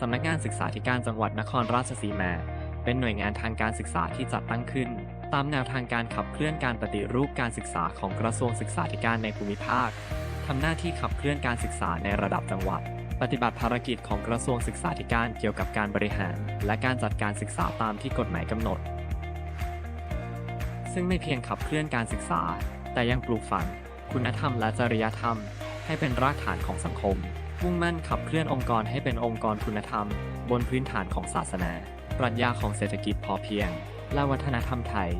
สำนักงานศึกษาธิการจังหวัดนครราชสีมา เป็นหน่วยงานทางการศึกษาที่จัดตั้งขึ้น ตามแนวทางการขับเคลื่อนการปฏิรูปการศึกษาของกระทรวงศึกษาธิการในภูมิภาคทำหน้าที่ขับเคลื่อนการศึกษาในระดับจังหวัด ปฏิบัติภารกิจของกระทรวงศึกษาธิการเกี่ยวกับการบริหาร และการจัดการศึกษาตามที่กฎหมายกำหนด ซึ่งไม่เพียงขับเคลื่อนการศึกษา แต่ยังปลูกฝัง คุณธรรมและจริยธรรม ให้เป็นรากฐานของสังคม มุ่งมั่นขับเคลื่อนองค์กรให้เป็นองค์กรคุณธรรม บนพื้นฐานของศาสนา ปรัชญาของเศรษฐกิจพอเพียง และวัฒนธรรมไทย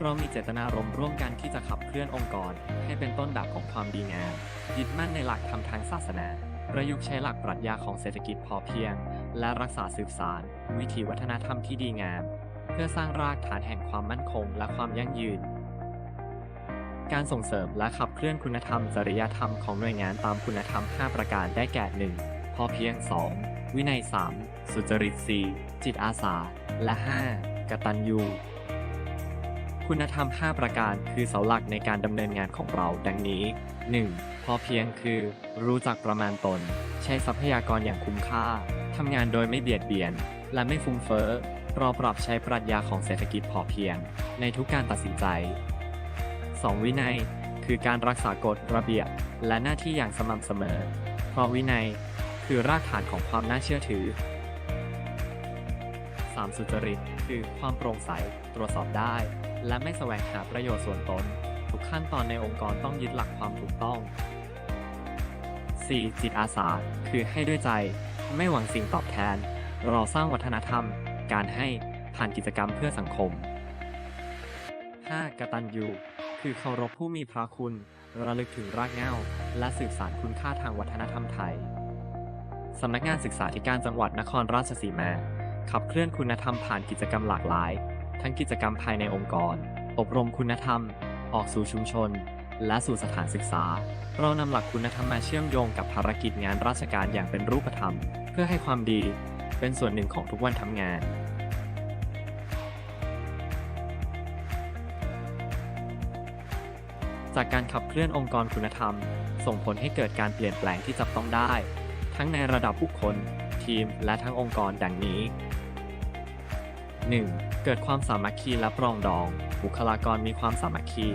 เรามีเจตนารมณ์ร่วมกันที่จะขับเคลื่อนองค์กร ให้เป็นต้นแบบของความดีงามยึดมั่นในหลักธรรมทางศาสนา ประยุกต์ใช้หลักปรัชญาของเศรษฐกิจพอเพียง และรักษาสืบสาร วิถีวัฒนธรรมที่ดีงาม เพื่อสร้างรากฐานแห่งความมั่นคงและความยั่งยืน การส่งเสริมและขับเคลื่อนคุณธรรม จริยธรรมของหน่วยงานตามคุณธรรม 5 ประการได้แก่ 1. พอเพียง 2. วินัย 3. สุจริต 4. จิตอาสา และ 5. กตัญญูคุณธรรม 5 ประการคือเสาหลักในการดำเนินงานของเรา ดังนี้ 1. พอเพียงคือ รู้จักประมาณตน ใช้ทรัพยากรอย่างคุ้มค่า ทำงานโดยไม่เบียดเบียน และไม่ฟุ้งเฟ้อเราปรับใช้ปรัชญาของเศรษฐกิจพอเพียง ในทุกการตัดสินใจ 2. วินัย คือการรักษากฎระเบียบ และหน้าที่อย่างสม่ำเสมอ เพราะวินัยคือรากฐานของความน่าเชื่อถือ 3. สุจริต คือความโปร่งใส ตรวจสอบได้ และไม่แสวงหาประโยชน์ส่วนตน ทุกขั้นตอนในองค์กรต้องยึดหลักความถูกต้อง 4. จิตอาสา คือให้ด้วยใจ ไม่หวังสิ่งตอบแทน เราสร้างวัฒนธรรม การให้ผ่านกิจกรรมเพื่อสังคม 5. กตัญญู คือเคารพผู้มีพระคุณ ระลึกถึงรากเหง้า และสืบสานคุณค่าทางวัฒนธรรมไทย สำนักงานศึกษาธิการจังหวัดนครราชสีมา ขับเคลื่อนคุณธรรมผ่านกิจกรรมหลากหลาย ทั้งกิจกรรมภายในองค์กร อบรมคุณธรรม ออกสู่ชุมชน และสู่สถานศึกษา เรานำหลักคุณธรรมมาเชื่อมโยงกับภารกิจงานราชการอย่างเป็นรูปธรรม เพื่อให้ความดี เป็นส่วนหนึ่งของทุกวันทำงาน จากการขับเคลื่อนองค์กรคุณธรรม ส่งผลให้เกิดการเปลี่ยนแปลงที่จับต้องได้ ทั้งในระดับบุคคล ทีม และทั้งองค์กรดังนี้ 1. เกิดความสามัคคีและปรองดอง บุคลากรมีความสามัคคี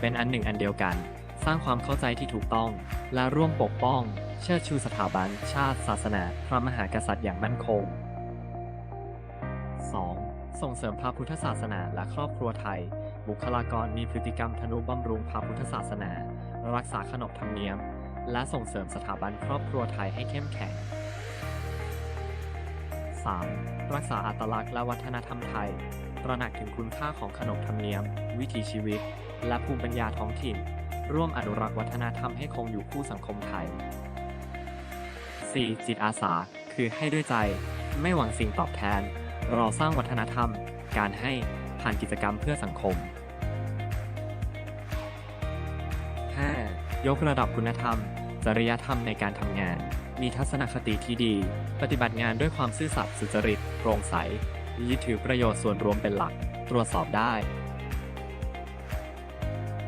เป็นอันหนึ่งอันเดียวกัน สร้างความเข้าใจที่ถูกต้อง และร่วมปกป้อง เชิดชูสถาบัน ชาติ ศาสนา พระมหากษัตริย์อย่างมั่นคง 2. ส่งเสริมพระพุทธศาสนาและครอบครัวไทย บุคลากรมีพฤติกรรมทนุบำรุงพระพุทธศาสนา รักษาขนบธรรมเนียม และส่งเสริมสถาบันครอบครัวไทยให้เข้มแข็ง 3. รักษาอัตลักษณ์และวัฒนธรรมไทย ตระหนักถึงคุณค่าของขนบธรรมเนียม วิถีชีวิต และภูมิปัญญาท้องถิ่น ร่วมอนุรักษ์วัฒนธรรมให้คงอยู่คู่สังคมไทย 4. จิตอาสา คือให้ด้วยใจ ไม่หวังสิ่งตอบแทน เราสร้างวัฒนธรรม การให้ ผ่านกิจกรรมเพื่อสังคม 5. ยกระดับคุณธรรม จริยธรรมในการทำงาน มีทัศนคติที่ดี ปฏิบัติงานด้วยความซื่อสัตย์สุจริตโปร่งใสยึดถือประโยชน์ส่วนรวมเป็นหลัก ตรวจสอบได้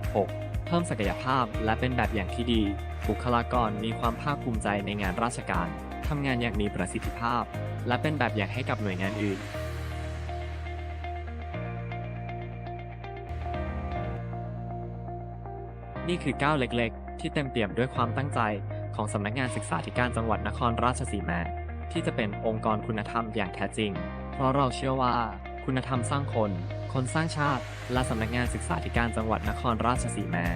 6. เพิ่มศักยภาพและเป็นแบบอย่างที่ดี บุคลากรมีความภาคภูมิใจในงานราชการ ทำงานอย่างมีประสิทธิภาพ และเป็นแบบอย่างให้กับหน่วยงานอื่น นี่คือก้าวเล็กๆ ที่เต็มเปี่ยมด้วยความตั้งใจของสำนักงานศึกษาธิการจังหวัดนครราชสีมาที่จะเป็นองค์กรคุณธรรมอย่างแท้จริง เพราะเราเชื่อว่า คุณธรรมสร้างคน คนสร้างชาติ และสำนักงานศึกษาธิการจังหวัดนครราชสีมา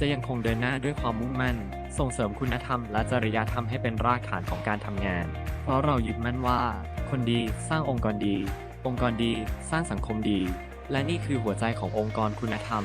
จะยังคงเดินหน้าด้วยความมุ่งมั่น ส่งเสริมคุณธรรมและจริยธรรมให้เป็นรากฐานของการทำงาน เพราะเรายึดมั่นว่า คนดีสร้างองค์กรดี องค์กรดี สร้างสังคมดี และนี่คือหัวใจขององค์กรคุณธรรม